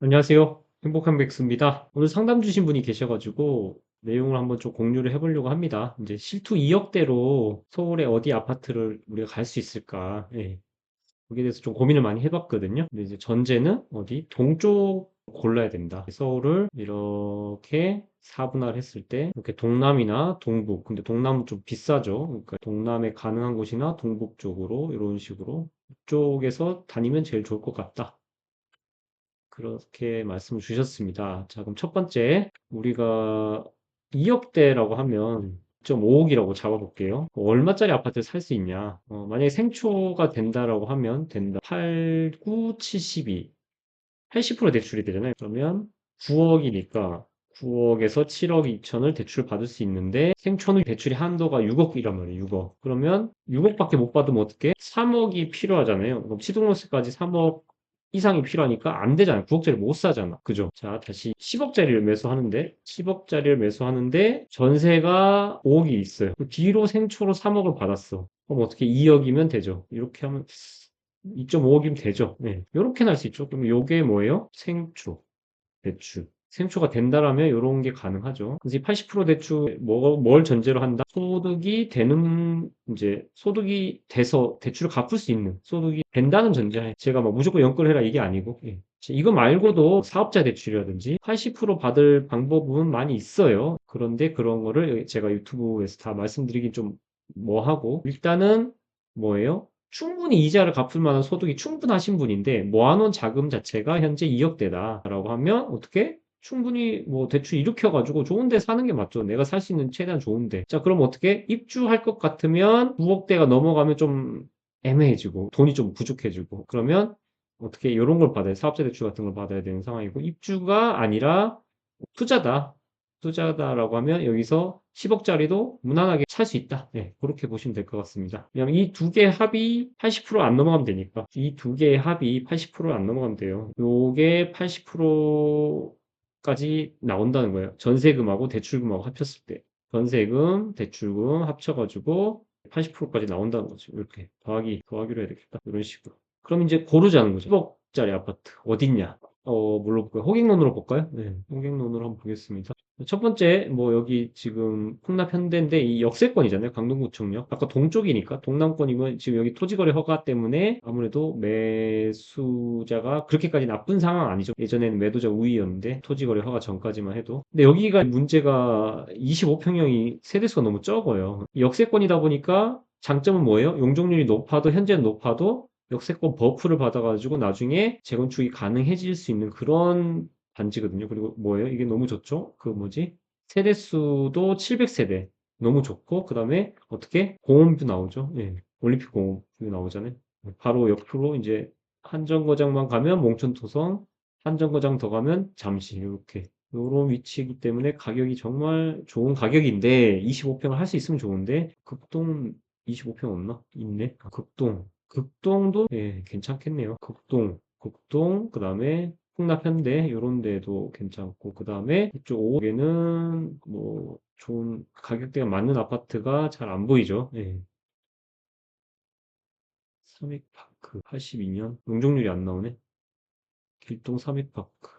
안녕하세요. 행복한 백수입니다. 오늘 상담 주신 분이 계셔가지고 내용을 한번 좀 공유를 해보려고 합니다. 이제 실투 2억대로 서울의 어디 아파트를 우리가 갈 수 있을까? 예. 거기에 대해서 좀 고민을 많이 해봤거든요. 근데 이제 전제는 어디? 동쪽 골라야 된다. 서울을 이렇게 4분할 했을 때 이렇게 동남이나 동북. 근데 동남은 좀 비싸죠. 그러니까 동남에 가능한 곳이나 동북 쪽으로 이런 식으로 이쪽에서 다니면 제일 좋을 것 같다. 그렇게 말씀을 주셨습니다. 자, 그럼 첫 번째, 우리가 2억대라고 하면 2.5억이라고 잡아볼게요. 얼마짜리 아파트를 살 수 있냐? 어, 만약에 생초가 된다라고 하면 된다. 8, 9, 72. 80% 대출이 되잖아요. 그러면 9억이니까 9억에서 7억 2천을 대출 받을 수 있는데 생초는 대출이 한도가 6억이란 말이에요. 6억. 그러면 6억밖에 못 받으면 어떻게? 3억이 필요하잖아요. 그럼 시동로스까지 3억 이상이 필요하니까 안 되잖아요. 9억짜리 못 사잖아. 그죠? 자, 다시 10억짜리를 매수하는데, 10억짜리를 매수하는데, 전세가 5억이 있어요. 그 뒤로 생초로 3억을 받았어. 그럼 어떻게 2억이면 되죠? 이렇게 하면 2.5억이면 되죠. 네. 이렇게 날 수 있죠. 그럼 요게 뭐예요? 생초, 대출. 생초가 된다라면 이런 게 가능하죠. 그래서 80% 대출 뭐, 뭘 전제로 한다? 소득이 되는 이제 소득이 돼서 대출을 갚을 수 있는 소득이 된다는 전제하에 제가 막 무조건 연끌해라 이게 아니고 예. 이거 말고도 사업자 대출이라든지 80% 받을 방법은 많이 있어요. 그런데 그런 거를 제가 유튜브에서 다 말씀드리긴 좀 뭐하고 일단은 뭐예요? 충분히 이자를 갚을 만한 소득이 충분하신 분인데 모아놓은 자금 자체가 현재 2억대다라고 하면 어떻게? 충분히 뭐 대출 일으켜가지고 좋은 데 사는 게 맞죠. 내가 살 수 있는 최대한 좋은데. 자, 그럼 어떻게? 입주할 것 같으면 9억대가 넘어가면 좀 애매해지고 돈이 좀 부족해지고 그러면 어떻게 이런 걸 받아야 사업자 대출 같은 걸 받아야 되는 상황이고 입주가 아니라 투자다. 투자다라고 하면 여기서 10억짜리도 무난하게 살 수 있다. 네, 그렇게 보시면 될 것 같습니다. 왜냐면 이 두개 합이 80%안 넘어가면 되니까. 이 두 개의 합이 80%안 넘어가면 돼요. 요게 80% 까지 나온다는 거예요. 전세금하고 대출금하고 합쳤을 때. 전세금, 대출금 합쳐가지고 80%까지 나온다는 거죠. 이렇게 더하기, 더하기로 해야 되겠다. 이런 식으로. 그럼 이제 고르자는 거죠. 10억짜리 아파트. 어딨냐? 어, 뭘로 볼까요? 호갱론으로 볼까요? 네. 호갱론으로 한번 보겠습니다. 첫 번째, 뭐, 여기 지금 풍납 현대인데 이 역세권이잖아요. 강동구청역. 아까 동쪽이니까 동남권이면 지금 여기 토지거래 허가 때문에 아무래도 매수자가 그렇게까지 나쁜 상황 아니죠. 예전에는 매도자 우위였는데 토지거래 허가 전까지만 해도. 근데 여기가 문제가 25평형이 세대수가 너무 적어요. 역세권이다 보니까 장점은 뭐예요? 용적률이 높아도 현재는 높아도 역세권 버프를 받아가지고 나중에 재건축이 가능해질 수 있는 그런 단지거든요. 그리고 뭐예요? 이게 너무 좋죠? 그 뭐지? 세대수도 700세대. 너무 좋고, 그 다음에 어떻게? 공원뷰 나오죠? 예. 올림픽 공원뷰 나오잖아요. 바로 옆으로 이제 한정거장만 가면 몽천토성, 한정거장 더 가면 잠시, 이렇게. 요런 위치이기 때문에 가격이 정말 좋은 가격인데, 25평을 할 수 있으면 좋은데, 극동 25평 없나? 있네. 아, 극동. 극동도 예, 괜찮겠네요. 극동, 극동, 그 다음에 풍납현대 이런 데도 괜찮고 그 다음에 이쪽 5억에는 뭐 좋은 가격대가 맞는 아파트가 잘 안 보이죠. 예. 삼익파크 82년 용적률이 안 나오네. 길동 삼익파크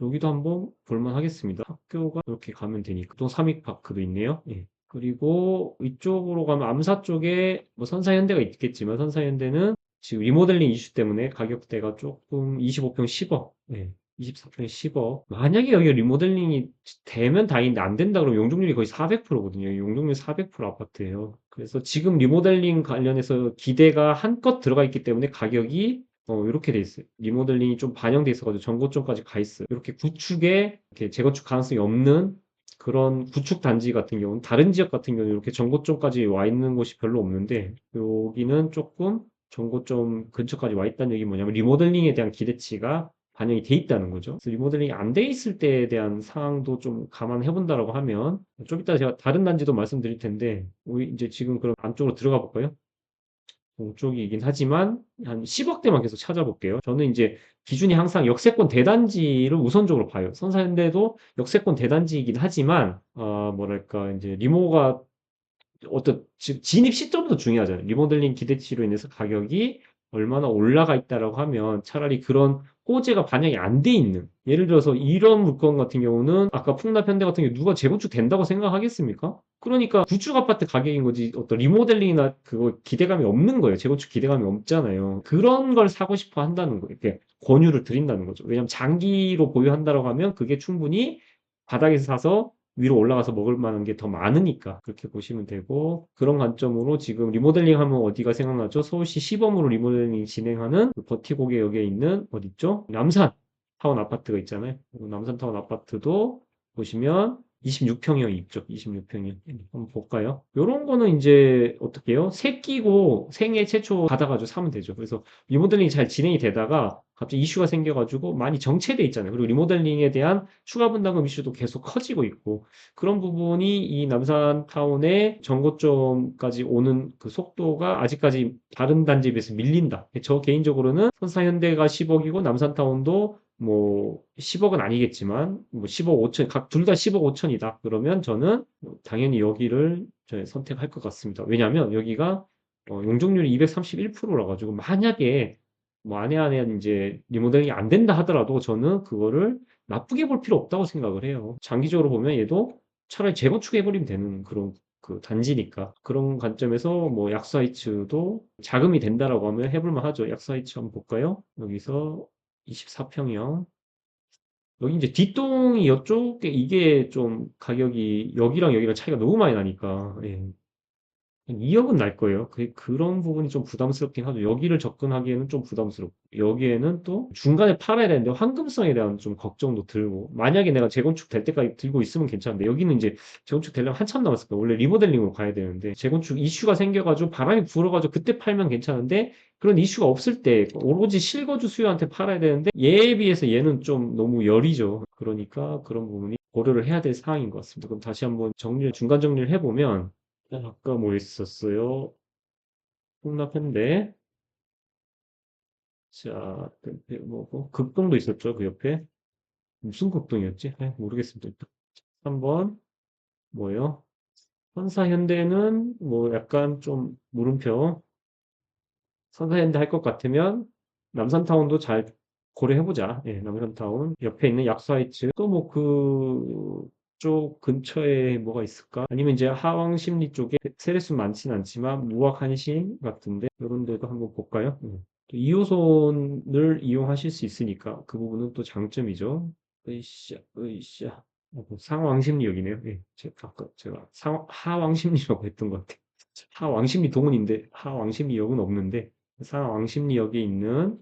여기도 한번 볼만 하겠습니다. 학교가 이렇게 가면 되니까 또 삼익파크도 있네요. 예. 그리고 이쪽으로 가면 암사 쪽에 뭐 선사현대가 있겠지만 선사현대는 지금 리모델링 이슈 때문에 가격대가 조금 25평 10억, 네, 24평 10억. 만약에 여기 리모델링이 되면 다행인데 안 된다 그러면 용적률이 거의 400%거든요. 용적률 400% 아파트예요. 그래서 지금 리모델링 관련해서 기대가 한껏 들어가 있기 때문에 가격이 어, 이렇게 돼 있어요. 리모델링이 좀 반영돼 있어가지고 전고점까지 가 있어요. 이렇게 구축에 이렇게 재건축 가능성이 없는 그런 구축 단지 같은 경우는 다른 지역 같은 경우는 이렇게 전고점까지 와 있는 곳이 별로 없는데 여기는 조금 전고점 근처까지 와 있다는 얘기 뭐냐면 리모델링에 대한 기대치가 반영이 돼 있다는 거죠. 리모델링이 안 돼 있을 때에 대한 상황도 좀 감안해 본다라고 하면 좀 이따 제가 다른 단지도 말씀드릴 텐데 우리 이제 지금 그럼 안쪽으로 들어가 볼까요? 동쪽이긴 하지만 한 10억대만 계속 찾아볼게요. 저는 이제 기준이 항상 역세권 대단지를 우선적으로 봐요. 선사현대도 역세권 대단지이긴 하지만 어, 뭐랄까 이제 리모가 어떤 진입 시점도 중요하잖아요. 리모델링 기대치로 인해서 가격이 얼마나 올라가 있다라고 하면 차라리 그런 호재가 반영이 안 돼 있는 예를 들어서 이런 물건 같은 경우는 아까 풍납 현대 같은 경우 누가 재건축 된다고 생각하겠습니까? 그러니까 구축 아파트 가격인 거지 어떤 리모델링이나 그거 기대감이 없는 거예요. 재건축 기대감이 없잖아요. 그런 걸 사고 싶어 한다는 거예요. 이렇게 권유를 드린다는 거죠. 왜냐하면 장기로 보유한다라고 하면 그게 충분히 바닥에서 사서 위로 올라가서 먹을 만한 게 더 많으니까 그렇게 보시면 되고 그런 관점으로 지금 리모델링 하면 어디가 생각나죠? 서울시 시범으로 리모델링 진행하는 그 버티고개 역에 있는 어디 있죠? 남산 타운 아파트가 있잖아요. 남산 타운 아파트도 보시면 26평형 입죠. 26평형. 한번 볼까요? 요런 거는 이제 어떻게 해요? 새 끼고 생애 최초 받아가지고 사면 되죠. 그래서 리모델링이 잘 진행이 되다가 갑자기 이슈가 생겨가지고 많이 정체돼 있잖아요. 그리고 리모델링에 대한 추가 분담금 이슈도 계속 커지고 있고 그런 부분이 이 남산타운의 정고점까지 오는 그 속도가 아직까지 다른 단지에 비해서 밀린다. 저 개인적으로는 선사현대가 10억이고 남산타운도 뭐 10억은 아니겠지만 뭐 10억 5천 각 둘 다 10억 5천이다. 그러면 저는 당연히 여기를 저는 선택할 것 같습니다. 왜냐하면 여기가 어, 용적률이 231%라 가지고 만약에 뭐 안에 안에 이제 리모델링이 안 된다 하더라도 저는 그거를 나쁘게 볼 필요 없다고 생각을 해요. 장기적으로 보면 얘도 차라리 재건축해 버리면 되는 그런 그 단지니까 그런 관점에서 뭐 약사이츠도 자금이 된다라고 하면 해볼 만 하죠. 약사이츠 한번 볼까요? 여기서 24평형 여기 이제 뒷동이 이쪽에 이게 좀 가격이 여기랑 여기랑 차이가 너무 많이 나니까 예. 한 2억은 날 거예요. 그, 그런 부분이 좀 부담스럽긴 하죠. 여기를 접근하기에는 좀 부담스럽고, 여기에는 또 중간에 팔아야 되는데 환금성에 대한 좀 걱정도 들고, 만약에 내가 재건축 될 때까지 들고 있으면 괜찮은데, 여기는 이제 재건축 되려면 한참 남았을 거예요. 원래 리모델링으로 가야 되는데, 재건축 이슈가 생겨가지고 바람이 불어가지고 그때 팔면 괜찮은데, 그런 이슈가 없을 때 오로지 실거주 수요한테 팔아야 되는데, 얘에 비해서 얘는 좀 너무 열이죠. 그러니까 그런 부분이 고려를 해야 될 사항인 것 같습니다. 그럼 다시 한번 정리를, 중간 정리를 해보면, 아까 뭐 있었어요? 풍납현대. 자, 뭐고? 극동도 있었죠, 그 옆에. 무슨 극동이었지? 에, 모르겠습니다. 일단. 3번, 뭐예요? 선사현대는 뭐 약간 좀 물음표. 선사현대 할 것 같으면 남산타운도 잘 고려해보자. 예, 남산타운. 옆에 있는 약사이츠. 또 뭐 그, 쪽 근처에 뭐가 있을까? 아니면 이제 하왕 심리 쪽에 세례수 많지는 않지만 무학 한신 같은데 이런 데도 한번 볼까요? 음. 또 2호선을 이용하실 수 있으니까 그 부분은 또 장점이죠. 으이샤, 으이샤. 어, 뭐 상왕심리역이네요. 예, 제가 아까 제가 상, 하왕심리라고 했던 것 같아요. 하왕심리 동은인데 하왕심리역은 없는데 상왕심리역에 있는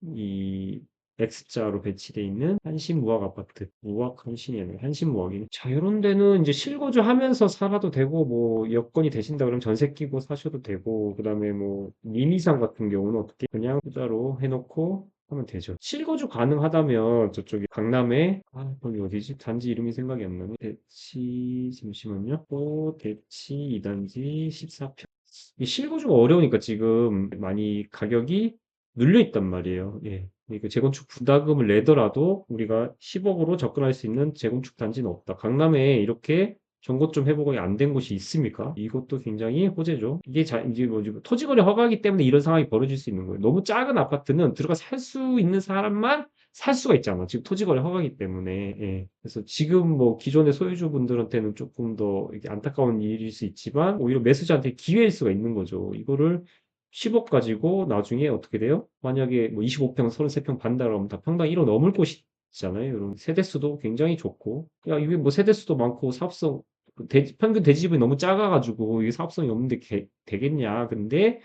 이 X자로 배치되어 있는 한신무학 아파트. 무학 한신이 아니라 한신무학이네. 자, 이런 데는 이제 실거주 하면서 살아도 되고, 뭐, 여건이 되신다 그러면 전세 끼고 사셔도 되고, 그 다음에 뭐, 미니상 같은 경우는 어떻게 그냥 투자로 해놓고 하면 되죠. 실거주 가능하다면 저쪽에 강남에, 아, 거기 어디지? 단지 이름이 생각이 안 나네. 대치, 잠시만요. 또 대치 2단지 14평. 이 실거주가 어려우니까 지금 많이 가격이 눌려 있단 말이에요. 예. 그러니까 재건축 부담금을 내더라도 우리가 10억으로 접근할 수 있는 재건축 단지는 없다. 강남에 이렇게 점거 좀 해보고 안된 곳이 있습니까? 이것도 굉장히 호재죠. 이게 자, 이제 뭐 토지거래 허가이기 때문에 이런 상황이 벌어질 수 있는 거예요. 너무 작은 아파트는 들어가 살 수 있는 사람만 살 수가 있잖아. 지금 토지거래 허가이기 때문에. 예. 그래서 지금 뭐 기존의 소유주분들한테는 조금 더 안타까운 일일 수 있지만 오히려 매수자한테 기회일 수가 있는 거죠. 이거를 10억 가지고 나중에 어떻게 돼요? 만약에 뭐 25평, 33평 반다 그러면 다 평당 1억 넘을 곳이잖아요. 이런 세대수도 굉장히 좋고. 야, 이게 뭐 세대수도 많고 사업성, 대, 평균 대지집이 너무 작아가지고 이게 사업성이 없는데 게, 되겠냐. 근데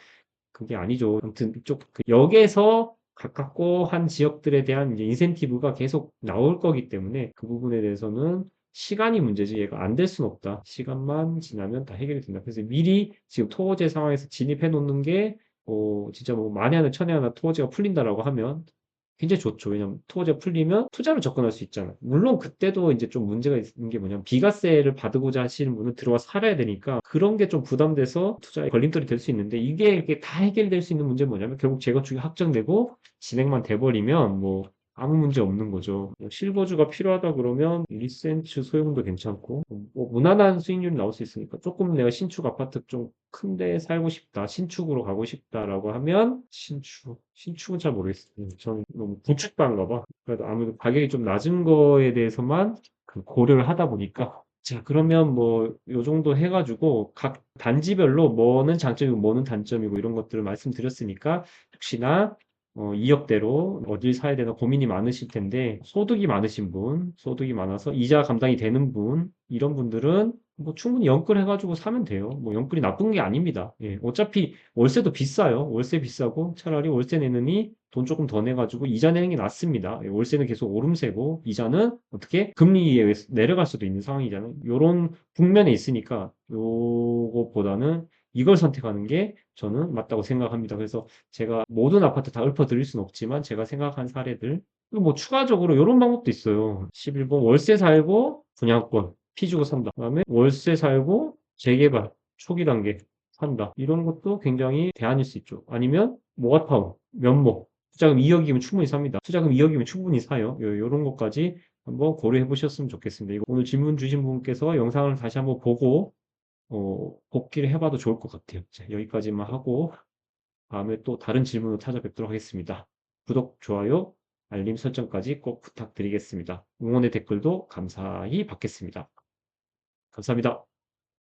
그게 아니죠. 아무튼 이쪽 그 역에서 가깝고 한 지역들에 대한 인센티브가 계속 나올 거기 때문에 그 부분에 대해서는 시간이 문제지 얘가 안 될 수는 없다. 시간만 지나면 다 해결이 된다. 그래서 미리 지금 토호제 상황에서 진입해 놓는 게 어, 진짜 뭐 만에 하나 천에 하나 토호제가 풀린다라고 하면 굉장히 좋죠. 왜냐면 토호제가 풀리면 투자로 접근할 수 있잖아요. 물론 그때도 이제 좀 문제가 있는 게 뭐냐면 비과세를 받고자 하시는 분은 들어와 살아야 되니까 그런 게 좀 부담돼서 투자에 걸림돌이 될 수 있는데 이게 이렇게 다 해결될 수 있는 문제는 뭐냐면 결국 재건축이 확정되고 진행만 돼버리면 뭐 아무 문제 없는 거죠. 뭐 실거주가 필요하다 그러면 1cm 소유금도 괜찮고 뭐 무난한 수익률이 나올 수 있으니까 조금 내가 신축 아파트 좀 큰데 살고 싶다, 신축으로 가고 싶다라고 하면 신축, 신축은 잘 모르겠어요. 저는 너무 구축반가 봐. 그래도 아무래도 가격이 좀 낮은 거에 대해서만 그 고려를 하다 보니까 자, 그러면 뭐, 요 정도 해가지고, 각 단지별로 뭐는 장점이고, 뭐는 단점이고, 이런 것들을 말씀드렸으니까, 혹시나, 어, 2억대로 어딜 사야 되나 고민이 많으실 텐데, 소득이 많으신 분, 소득이 많아서 이자 감당이 되는 분, 이런 분들은 뭐 충분히 연끌 해가지고 사면 돼요. 뭐 연끌이 나쁜 게 아닙니다. 예, 어차피 월세도 비싸요. 월세 비싸고 차라리 월세 내느니 돈 조금 더 내가지고 이자 내는 게 낫습니다. 예, 월세는 계속 오름세고 이자는 어떻게 금리에 내려갈 수도 있는 상황이잖아요. 요런 국면에 있으니까 요것보다는 이걸 선택하는 게 저는 맞다고 생각합니다. 그래서 제가 모든 아파트 다 읊어드릴 수는 없지만 제가 생각한 사례들 그리고 뭐 추가적으로 이런 방법도 있어요. 11번 월세 살고 분양권 피 주고 산다. 그다음에 월세 살고 재개발 초기 단계 산다. 이런 것도 굉장히 대안일 수 있죠. 아니면 모아타운 면목 투자금 2억이면 충분히 삽니다. 투자금 2억이면 충분히 사요. 요, 요런 것까지 한번 고려해 보셨으면 좋겠습니다. 이거 오늘 질문 주신 분께서 영상을 다시 한번 보고 어, 복기를 해봐도 좋을 것 같아요. 자, 여기까지만 하고 다음에 또 다른 질문으로 찾아뵙도록 하겠습니다. 구독, 좋아요, 알림 설정까지 꼭 부탁드리겠습니다. 응원의 댓글도 감사히 받겠습니다. 감사합니다.